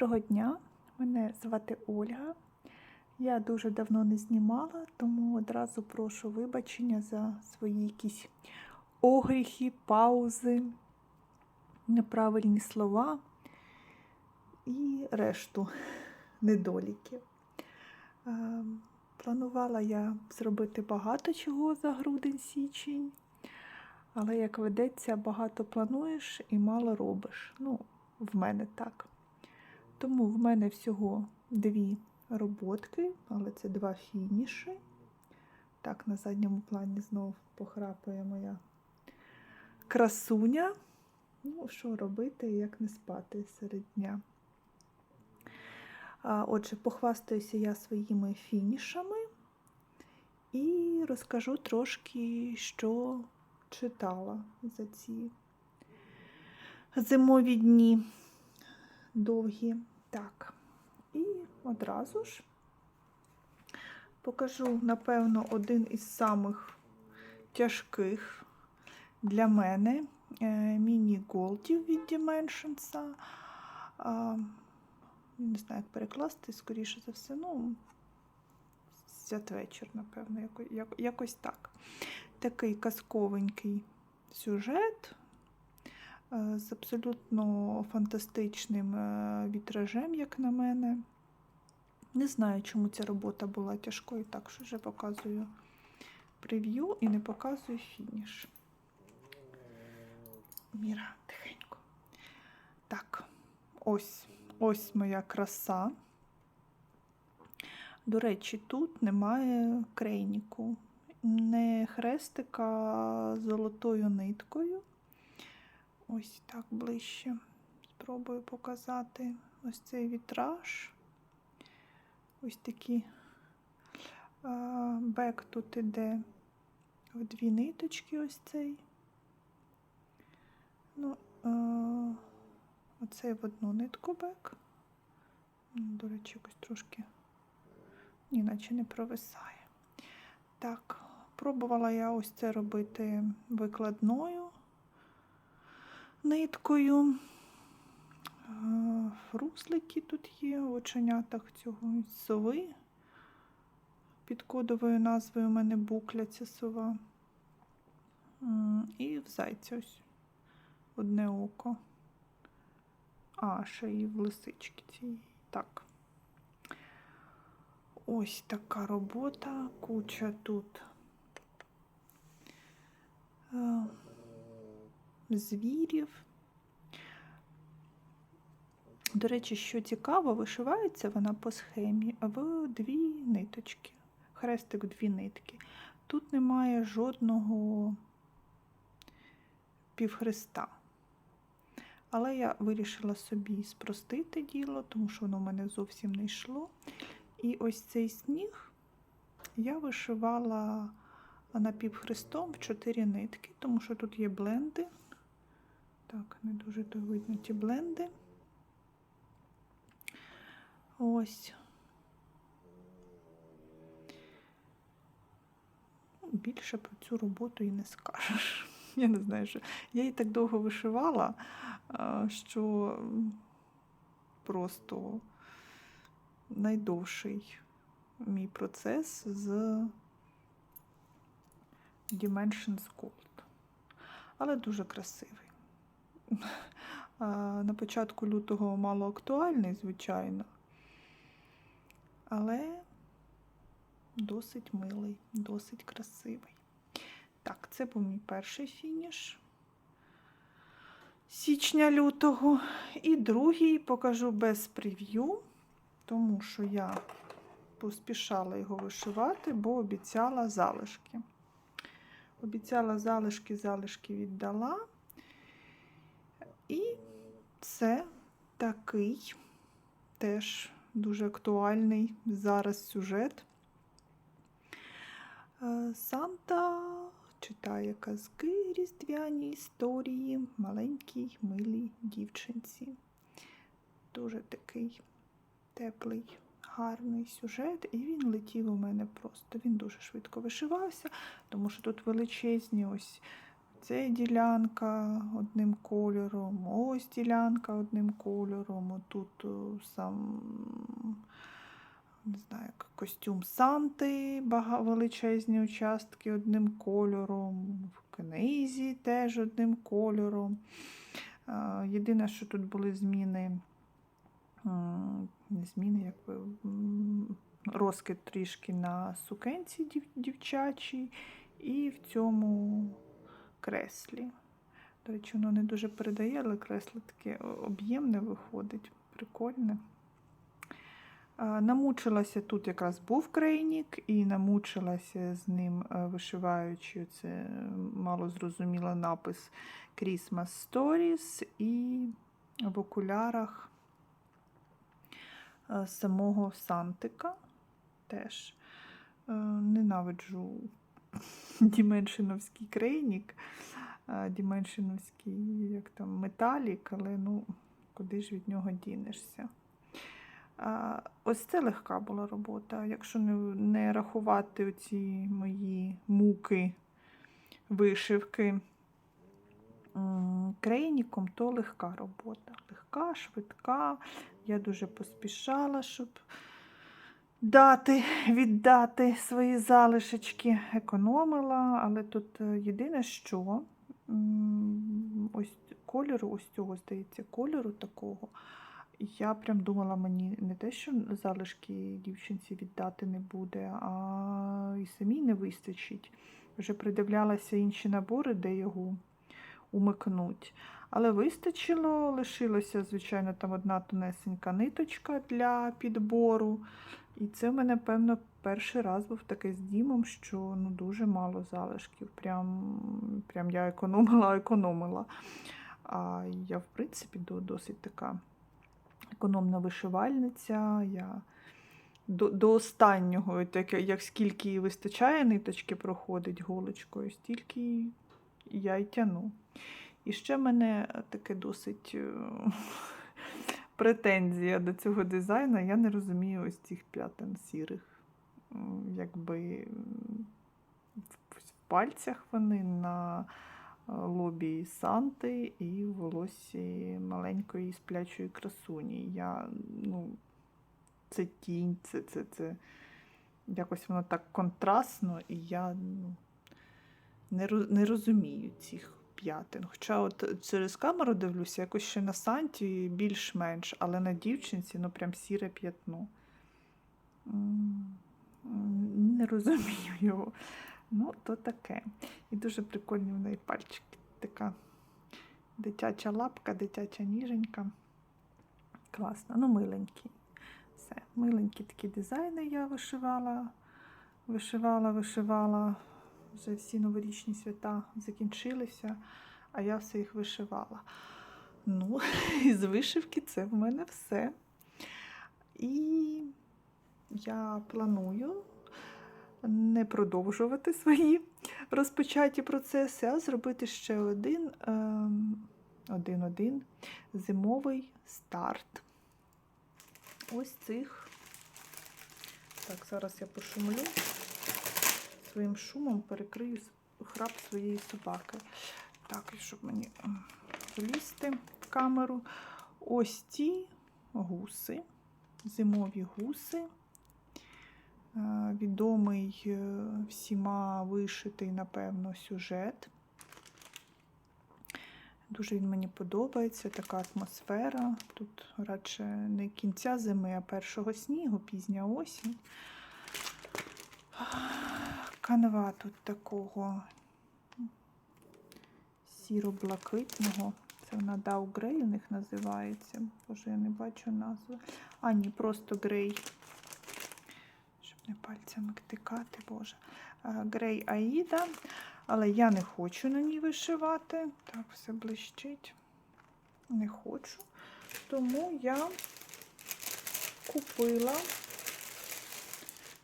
Доброго дня! Мене звати Ольга. Я дуже давно не знімала, тому одразу прошу вибачення за свої якісь огріхи, паузи, неправильні слова і решту недоліків. Е, Планувала я зробити багато чого за грудень-січень, але як ведеться, багато плануєш і мало робиш. Ну, в мене так. Тому в мене всього дві роботки, але це два фініші. Так, на задньому плані знов похрапує моя красуня. Ну, що робити, як не спати серед дня. Отже, похвастаюся я своїми фінішами і розкажу трошки, що читала за ці зимові дні довгі. Так, і одразу ж покажу, напевно, один із самих тяжких для мене е, міні-голдів від Dimensions. Не знаю, як перекласти, скоріше за все, ну, святвечір, напевно, яко, як, якось так. Такий казковенький сюжет з абсолютно фантастичним е, вітражем, як на мене. Не знаю, чому ця робота була тяжкою, так що вже показую прев'ю і не показую фініш. Міра, тихенько. Так, ось, ось моя краса. До речі, тут немає крейніку, не хрестика золотою ниткою. Ось так ближче. Спробую показати ось цей вітраж. Ось такі бек тут іде в дві ниточки, ось цей. Ну, оцей в одну нитку бек. До речі, якось трошки ні, наче не провисає. Так, пробувала я ось це робити викладною ниткою. Руслики тут є в оченятах цього сови. Під кодовою назвою у мене букля ця сова. І в зайця ось одне око. А, ще і в лисички цієї. Так. Ось така робота, куча тут е, звірів. До речі, що цікаво, вишивається вона по схемі в дві ниточки. Хрестик в дві нитки. Тут немає жодного півхреста. Але я вирішила собі спростити діло, тому що воно в мене зовсім не йшло. І ось цей сніг я вишивала напівхрестом в чотири нитки, тому що тут є бленди. Так, не дуже то видно ті бленди. Ось. Більше про цю роботу і не скажеш. Я не знаю, що я її так довго вишивала, що просто найдовший мій процес з Dimensions Gold. Але дуже красивий. На початку лютого мало актуальний, звичайно. Але досить милий, досить красивий. Так, це був мій перший фініш січня-лютого. І другий покажу без прев'ю, тому що я поспішала його вишивати, бо обіцяла залишки. Обіцяла залишки, залишки віддала. І це такий теж дуже актуальний зараз сюжет. Е, Санта читає казки різдвяні історії маленькій милій дівчинці. Дуже такий теплий, гарний сюжет, і він летів у мене просто. Він дуже швидко вишивався, тому що тут величезні ось Це ділянка одним кольором, ось ділянка одним кольором. Отут сам не знаю, костюм Санти, величезні участки одним кольором, в книзі теж одним кольором. Єдине, що тут були зміни, не зміни, як би, розкид трішки на сукенці дів- дівчачій і в цьому креслі. До речі, воно не дуже передає, але кресло таке об'ємне виходить, прикольне. Намучилася тут якраз був крейнік, і намучилася з ним, е, вишиваючи це мало зрозуміло напис Christmas Stories і в окулярах е, самого Сантика теж. Е, Ненавиджу Діменшиновський крейнік, Діменшиновський як там, металік, але ну, куди ж від нього дінешся. Ось це легка була робота. Якщо не рахувати оці мої муки вишивки крейніком, то легка робота. Легка, швидка. Я дуже поспішала, щоб дати, віддати свої залишечки. Економила, але тут е, єдине, що ось кольору, ось цього, здається, кольору такого. Я прям думала, мені не те, що залишки дівчинці віддати не буде, а і самій не вистачить. Вже придивлялася інші набори, де його умикнуть. Але вистачило, лишилося, звичайно, там одна тонесенька ниточка для підбору. І це в мене, певно, перший раз був таке з Дімом, що ну, дуже мало залишків. Прям, прям я економила, економила. А я, в принципі, досить така економна вишивальниця. Я до, до останнього, так, як скільки вистачає ниточки проходить голочкою, стільки я й тяну. І ще в мене таке досить е, претензія до цього дизайну. Я не розумію ось цих п'ятен сірих. Якби в пальцях вони на е, лобі Санти і в волосі маленької сплячої красуні. Я, ну, це тінь, це, це, це якось воно так контрастно, і я ну, не, не розумію цих п'ятин. Хоча от через камеру дивлюся, якось ще на Санті більш-менш, але на дівчинці ну прям сіре п'ятно. Не розумію його. Ну, то таке. І дуже прикольні в неї пальчики. Така дитяча лапка, дитяча ніженька. Класно. Ну, миленький. Все. Миленькі такі дизайни я вишивала. Вишивала, вишивала. Вже всі новорічні свята закінчилися, а я все їх вишивала. Ну, із вишивки це в мене все. І я планую не продовжувати свої розпочаті процеси, а зробити ще один, ем, один-один зимовий старт. Ось цих. Так, зараз я пошумлю. Своїм шумом перекрию храп своєї собаки. Так, і щоб мені влізти в камеру. Ось ці гуси, зимові гуси. Е, Відомий е, всіма вишитий, напевно, сюжет. Дуже він мені подобається, така атмосфера. Тут радше не кінця зими, а першого снігу, пізня осінь. Канва тут такого сіро-блакитного. Це вона Дау Грей у них називається. Боже, я не бачу назви. А, ні, просто грей. Щоб не пальцями втикати, Боже. Грей Аїда. Але я не хочу на ній вишивати. Так, все блищить. Не хочу. Тому я купила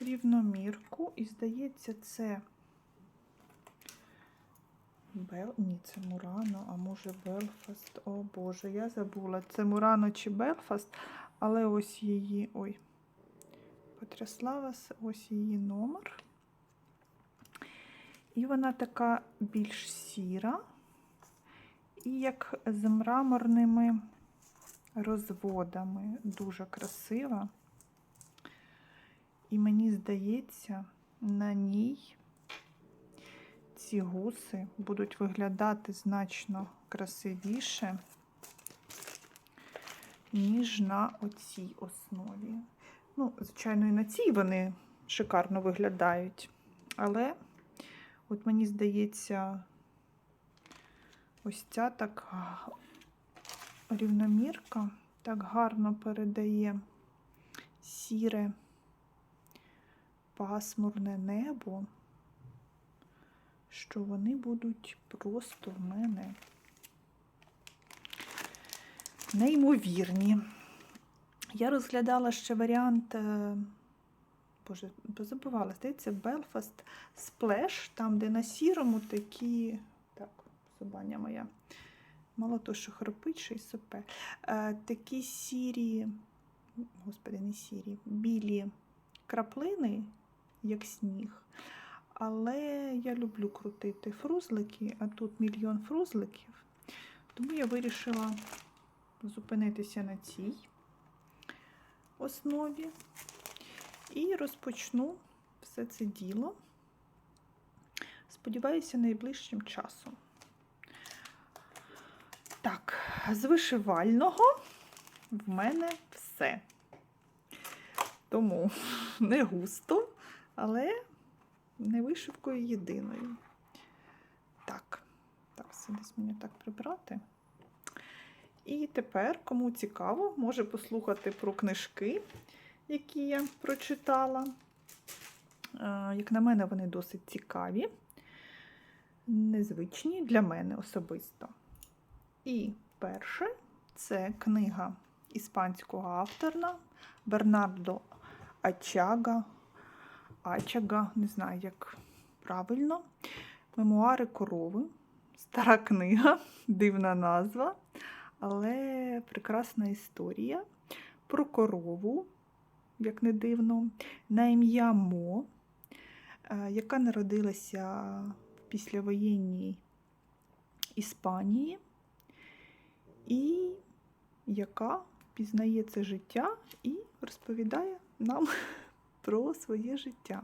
рівномірку, і здається, це Бел... Ні, це Мурано, а може Белфаст. О Боже, я забула. Це Мурано чи Белфаст, але ось її. Ой, потрясла вас, ось її номер. І вона така більш сіра, і як з мраморними розводами. Дуже красива. І мені здається, на ній ці гуси будуть виглядати значно красивіше, ніж на оцій основі. Ну, звичайно, і на цій вони шикарно виглядають. Але, от мені здається, ось ця так рівномірка так гарно передає сіре пасмурне небо, що вони будуть просто в мене неймовірні. Я розглядала ще варіант, е, боже, забувала, здається, Belfast Splash, там, де на сірому такі, так, собаня моя, мало то, що хропить, що й сопе. Е, такі сірі, господи, не сірі, білі краплини, як сніг. Але я люблю крутити фрузлики, а тут мільйон фрузликів. Тому я вирішила зупинитися на цій основі і розпочну все це діло. Сподіваюся, найближчим часом. Так, з вишивального в мене все. Тому не густо, але не вишивкою єдиною. Так, так, все десь мені так прибрати. І тепер, кому цікаво, може послухати про книжки, які я прочитала. Е, Як на мене, вони досить цікаві, незвичні для мене особисто. І перше це книга іспанського автора Бернардо Ачага. Ачага, не знаю, як правильно. Мемуари корови. Стара книга, дивна назва, але прекрасна історія про корову, як не дивно, на ім'я Мо, е, яка народилася в післявоєнній Іспанії, і яка пізнає це життя і розповідає нам про своє життя.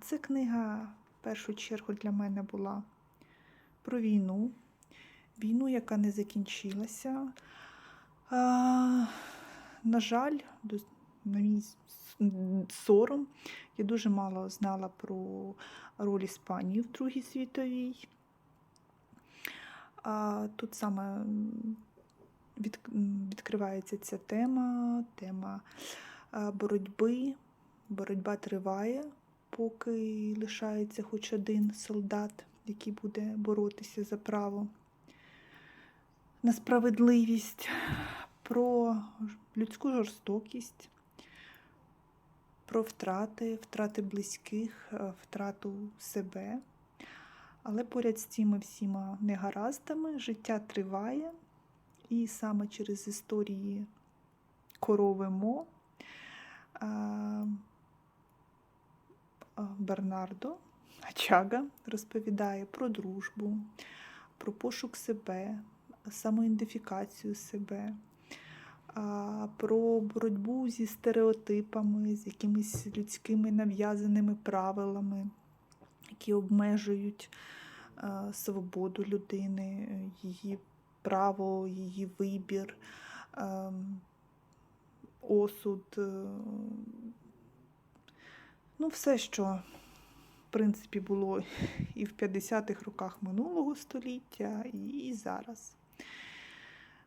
Це книга в першу чергу для мене була про війну, війну, яка не закінчилася. На жаль, на мій сором, я дуже мало знала про роль Іспанії в Другій світовій. Тут саме відкривається ця тема, тема боротьби. Боротьба триває, поки лишається хоч один солдат, який буде боротися за право на справедливість, про людську жорстокість, про втрати, втрати близьких, е, втрату себе. Але поряд з цими всіма негараздами життя триває, і саме через історії корови Мо Бернардо Ачага розповідає про дружбу, про пошук себе, самоідентифікацію себе, про боротьбу зі стереотипами, з якимись людськими нав'язаними правилами, які обмежують свободу людини, її право, її вибір, осуд. е, Ну, все, що, в принципі, було і в 50-х роках минулого століття, і, зараз.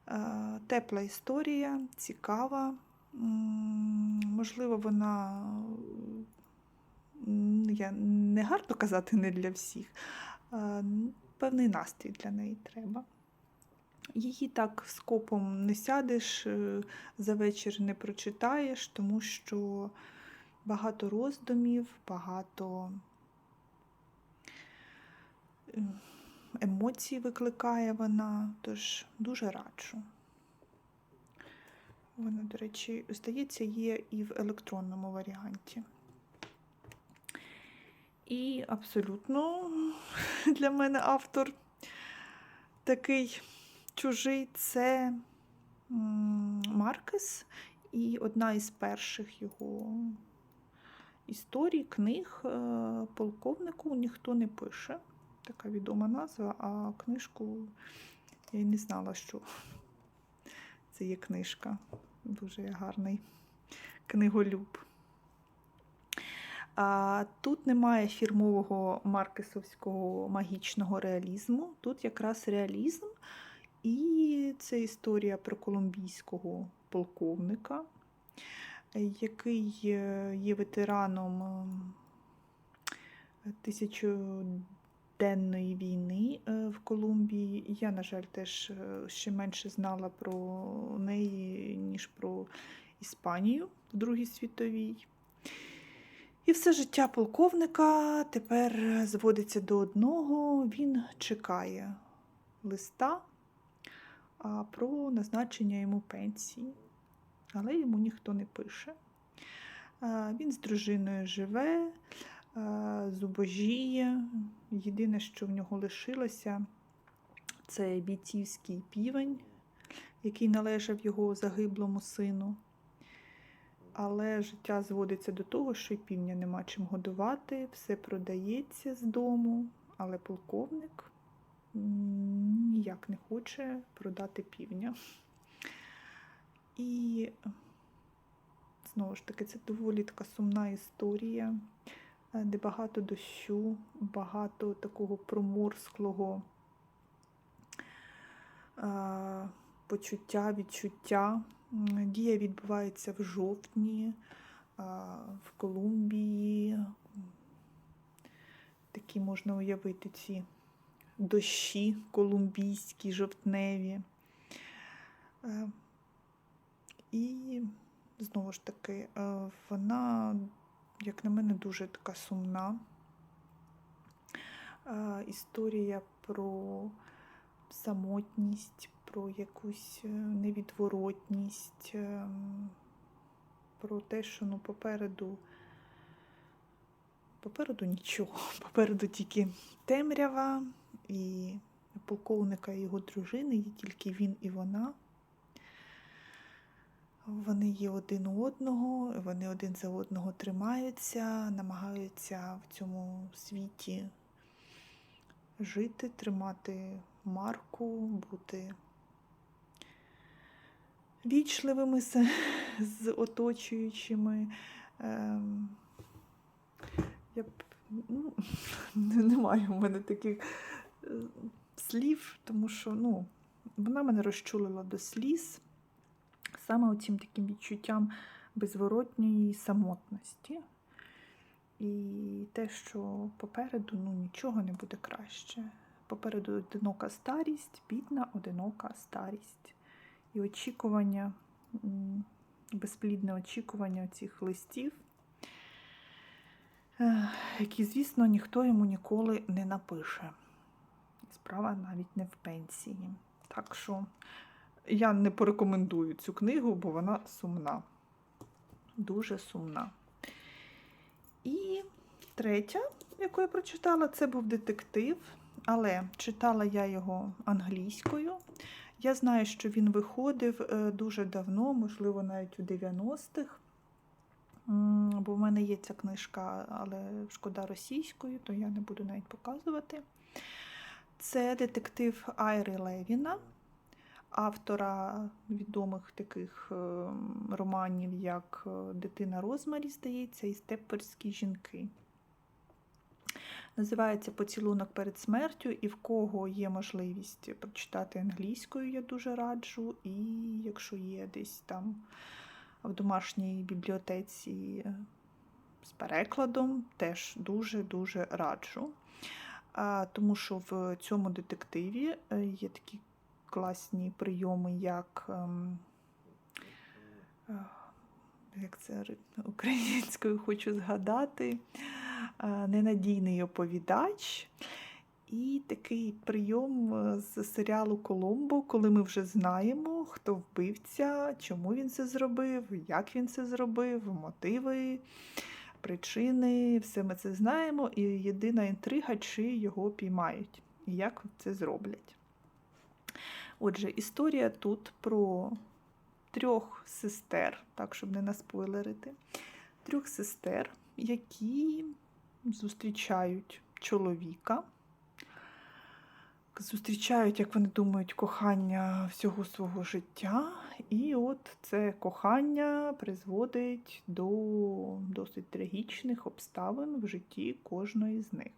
Е, Тепла історія, цікава. Можливо, вона я не гарно казати не для всіх. Певний настрій для неї треба. Її так скопом не сядеш, е, за вечір не прочитаєш, тому що багато роздумів, багато е, емоцій викликає вона, тож дуже раджу. Вона, до речі, здається, є і в електронному варіанті. І абсолютно для мене автор такий чужий це Маркес. І одна із перших його історій, книг е, полковнику ніхто не пише. Така відома назва, а книжку я й не знала, що це є книжка. Дуже гарний книголюб. А, тут немає фірмового маркесовського магічного реалізму. Тут якраз реалізм, і це історія про колумбійського полковника, який е, є ветераном е, тисячоденної війни е, в Колумбії. Я, на жаль, теж ще менше знала про неї, ніж про Іспанію в Другій світовій. І все життя полковника тепер зводиться до одного. Він чекає листа а, про назначення йому пенсії, але йому ніхто не пише. Він з дружиною живе, зубожіє. Єдине, що в нього лишилося, це бійцівський півень, який належав його загиблому сину. Але життя зводиться до того, що й півня нема чим годувати, все продається з дому, але полковник ніяк не хоче продати півня. І знову ж таки, це доволі така сумна історія, е, де багато дощу, багато такого проморсклого е, почуття, відчуття. Дія відбувається в жовтні, а, в Колумбії. Такі можна уявити ці дощі колумбійські, жовтневі. Е, І знову ж таки, е, вона, як на мене, дуже така сумна. Е, Історія про самотність, про якусь невідворотність, про те, що ну, попереду, попереду нічого, попереду тільки темрява і полковника і його дружини, є тільки він і вона. Вони є один у одного, вони один за одного тримаються, намагаються в цьому світі жити, тримати марку, бути вічливими з, з оточуючими. Ем, я б, ну, не- немає в мене таких слів, тому що ну, вона мене розчулила до сліз саме оцім таким відчуттям безворотньої самотності. І те, що попереду ну, нічого не буде краще. Попереду одинока старість, бідна, одинока старість. І очікування, безплідне очікування цих листів, е, які, звісно, ніхто йому ніколи не напише. Справа навіть не в пенсії. Так що я не порекомендую цю книгу, бо вона сумна. Дуже сумна. І третя, яку я прочитала, це був детектив, але читала я його англійською. Я знаю, що він виходив е, дуже давно, можливо, навіть у 90-х. Бо в мене є ця книжка, але шкода російською, то я не буду навіть показувати. Це детектив Айри Левіна, автора відомих таких е, романів, як е, Дитина Розмарі, здається, і Степперські жінки. Називається Поцілунок перед смертю, і в кого є можливість прочитати англійською, я дуже раджу. І якщо є десь там в домашній бібліотеці з перекладом, теж дуже-дуже раджу. Тому що в цьому детективі е, є такі класні прийоми, як. ем, е, Як це українською хочу згадати, е, ненадійний оповідач. І такий прийом з серіалу Коломбо, коли ми вже знаємо, хто вбивця, чому він це зробив, як він це зробив, мотиви причини, все ми це знаємо, і єдина інтрига, чи його піймають, і як це зроблять. Отже, історія тут про трьох сестер, так, щоб не наспойлерити, трьох сестер, які зустрічають чоловіка, зустрічають, як вони думають, кохання всього свого життя. І от це кохання призводить до досить трагічних обставин в житті кожної з них.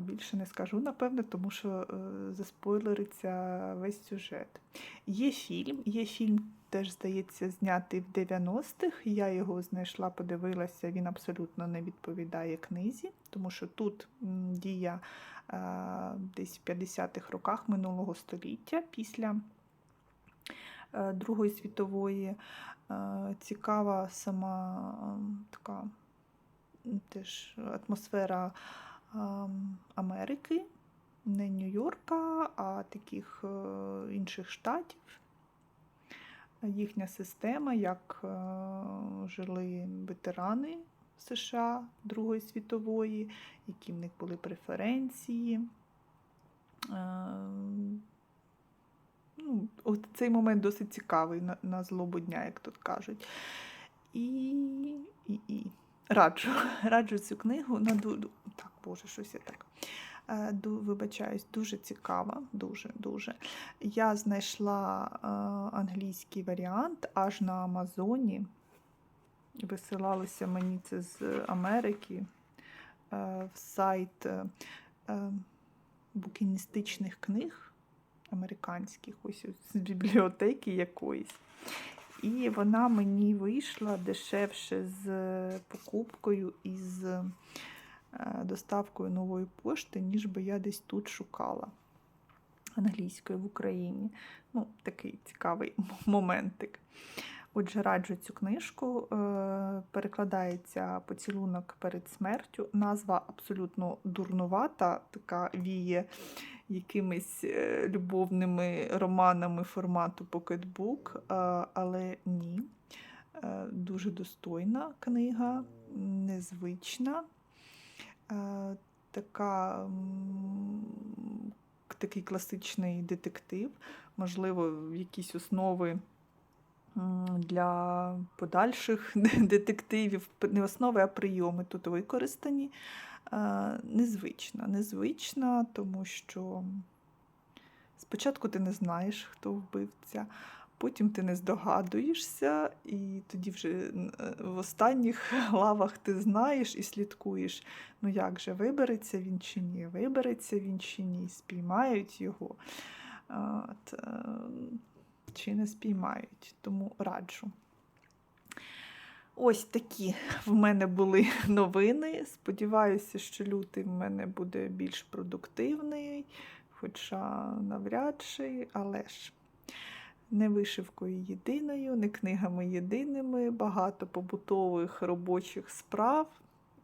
Більше не скажу, напевне, тому що е, заспойлериться весь сюжет. Є фільм, є фільм, теж, здається, знятий в 90-х. Я його знайшла, подивилася, він абсолютно не відповідає книзі, тому що тут дія е, десь в 50-х роках минулого століття після е, Другої світової. Е, Цікава сама така теж атмосфера Америки, не Нью-Йорка, а таких інших штатів. Їхня система, як е, жили ветерани США Другої світової, які в них були преференції. Е, Ну, цей момент досить цікавий на, на злобу дня, як тут кажуть. І, і, і раджу, раджу цю книгу на. Так, боже, щось я так. Е, Вибачаюсь, дуже цікава, дуже, дуже. Я знайшла е, англійський варіант аж на Амазоні. Висилалося мені це з Америки е, в сайт букіністичних книг американських, ось з бібліотеки якоїсь. І вона мені вийшла дешевше з покупкою і з е, доставкою нової пошти, ніж би я десь тут шукала англійською в Україні. Ну, такий цікавий моментик. Отже, раджу цю книжку. Е, Перекладається поцілунок перед смертю. Назва абсолютно дурнувата, така віє якимись е, любовними романами формату покетбук, е, але ні. Е, Дуже достойна книга, незвична. Е, Така, такий класичний детектив, можливо, якісь основи для подальших детективів, не основи, а прийоми тут використані. Незвична, незвична, тому що спочатку ти не знаєш, хто вбивця, потім ти не здогадуєшся, і тоді вже е, в останніх главах ти знаєш і слідкуєш, ну як же, вибереться він чи ні, вибереться він чи ні, спіймають його. От, е, чи не спіймають, тому раджу. Ось такі в мене були новини. Сподіваюся, що лютий в мене буде більш продуктивний, хоча навряд чи, але ж не вишивкою єдиною, не книгами єдиними, багато побутових робочих справ.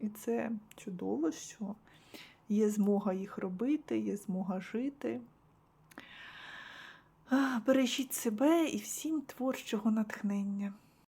І це чудово, що є змога їх робити, є змога жити. Бережіть себе і всім творчого натхнення.